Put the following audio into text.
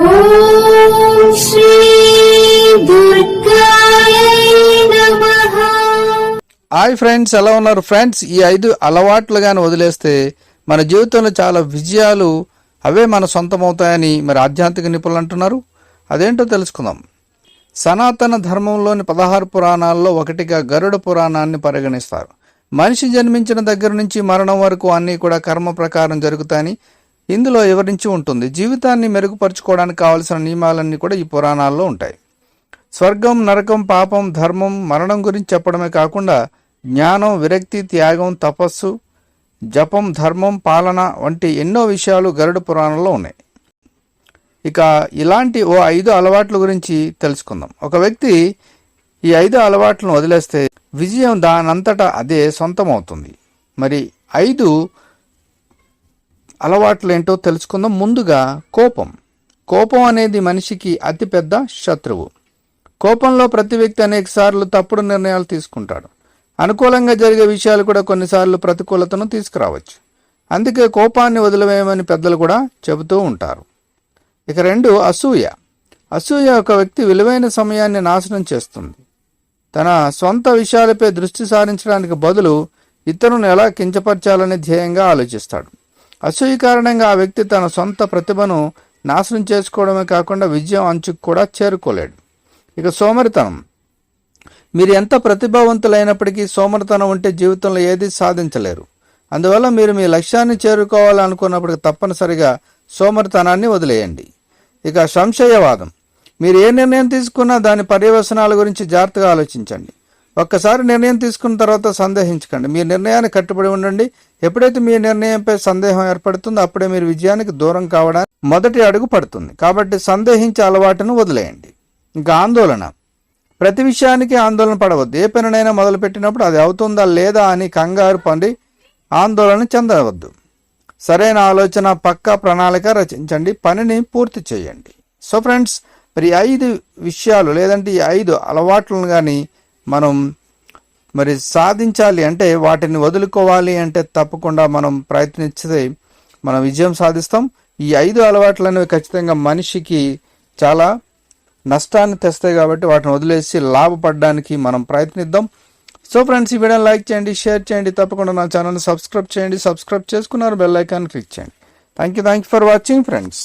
Hi friends ఎలా ఉన్నారు? Friends ఈ ఐదు అలవాట్లు కానీ వదిలేస్తే మన జీవితంలో చాలా విజయాలు అవే మన సొంతమవుతాయని మరి ఆధ్యాత్మిక నిపుణులు అంటున్నారు. అదేంటో తెలుసుకుందాం. సనాతన ధర్మంలోని పదహారు పురాణాల్లో ఒకటిగా గరుడ పురాణాన్ని పరిగణిస్తారు. మనిషి జన్మించిన దగ్గర నుంచి మరణం వరకు అన్నీ కూడా కర్మ ప్రకారం జరుగుతాయని ఇందులో వివరించి ఉంటుంది జీవితాన్ని మెరుగుపరుచుకోవడానికి కావలసిన నియమాలన్నీ కూడా ఈ పురాణాల్లో ఉంటాయి. స్వర్గం నరకం పాపం ధర్మం మరణం గురించి చెప్పడమే కాకుండా జ్ఞానం విరక్తి త్యాగం తపస్సు జపం ధర్మం పాలన వంటి ఎన్నో విషయాలు గరుడ పురాణంలో ఉన్నాయి. ఇక ఇలాంటి ఓ ఐదు అలవాట్ల గురించి తెలుసుకుందాం. ఒక వ్యక్తి ఈ ఐదు అలవాట్లను వదిలేస్తే విజయం దానంతటా అదే సొంతమవుతుంది. మరి ఐదు అలవాట్లు ఏంటో తెలుసుకుందాం. ముందుగా కోపం. కోపం అనేది మనిషికి అతిపెద్ద శత్రువు. కోపంలో ప్రతి వ్యక్తి అనేక సార్లు తప్పుడు నిర్ణయాలు తీసుకుంటాడు. అనుకూలంగా జరిగే విషయాలు కూడా కొన్నిసార్లు ప్రతికూలతను తీసుకురావచ్చు. అందుకే కోపాన్ని వదిలివేయమని పెద్దలు కూడా చెబుతూ ఉంటారు. ఇక రెండు అసూయ. అసూయ ఒక వ్యక్తి విలువైన సమయాన్ని నాశనం చేస్తుంది. తన సొంత విషయాలపై దృష్టి సారించడానికి బదులు ఇతరులను ఎలా కించపరచాలనే ధ్యేయంగా ఆలోచిస్తాడు. అసూయ కారణంగా ఆ వ్యక్తి తన సొంత ప్రతిభను నాశనం చేసుకోవడమే కాకుండా విజయం అంచుకు కూడా చేరుకోలేడు. ఇక సోమరితనం. మీరు ఎంత ప్రతిభావంతులైనప్పటికీ సోమరితనం ఉంటే జీవితంలో ఏది సాధించలేరు. అందువల్ల మీరు మీ లక్ష్యాన్ని చేరుకోవాలనుకున్నప్పుడు తప్పనిసరిగా సోమరితనాన్ని వదిలేయండి. ఇక సంశయవాదం. మీరు ఏ నిర్ణయం తీసుకున్నా దాని పర్యవసనాల గురించి జాగ్రత్తగా ఆలోచించండి. ఒక్కసారి నిర్ణయం తీసుకున్న తర్వాత సందేహించకండి. మీ నిర్ణయాన్ని కట్టుబడి ఉండండి. ఎప్పుడైతే మీ నిర్ణయంపై సందేహం ఏర్పడుతుందో అప్పుడే మీరు విజయానికి దూరం కావడానికి మొదటి అడుగు పడుతుంది. కాబట్టి సందేహించే అలవాటును వదిలేయండి. ఇంకా ఆందోళన. ప్రతి విషయానికి ఆందోళన పడవద్దు. ఏ పనినైనా మొదలుపెట్టినప్పుడు అది అవుతుందా లేదా అని కంగారు పండి ఆందోళన చెందవద్దు. సరైన ఆలోచన పక్కా ప్రణాళిక రచించండి. పనిని పూర్తి చేయండి. సో ఫ్రెండ్స్ మరి ఐదు విషయాలు లేదంటే ఈ ఐదు అలవాట్లను కానీ మనం మరి సాధించాలి అంటే వాటిని వదులుకోవాలి అంటే తప్పకుండా మనం ప్రయత్నిస్తే మనం విజయం సాధిస్తాం. ఈ ఐదు అలవాట్లు అనేవి ఖచ్చితంగా మనిషికి చాలా నష్టాన్ని తెస్తాయి కాబట్టి వాటిని వదిలేసి లాభపడడానికి మనం ప్రయత్నిద్దాం. సో ఫ్రెండ్స్ ఈ వీడియోని లైక్ చేయండి షేర్ చేయండి తప్పకుండా నా ఛానల్ని సబ్స్క్రైబ్ చేయండి సబ్స్క్రైబ్ చేసుకున్నారు బెల్ ఐకాన్ క్లిక్ చేయండి. Thank you thank you for watching friends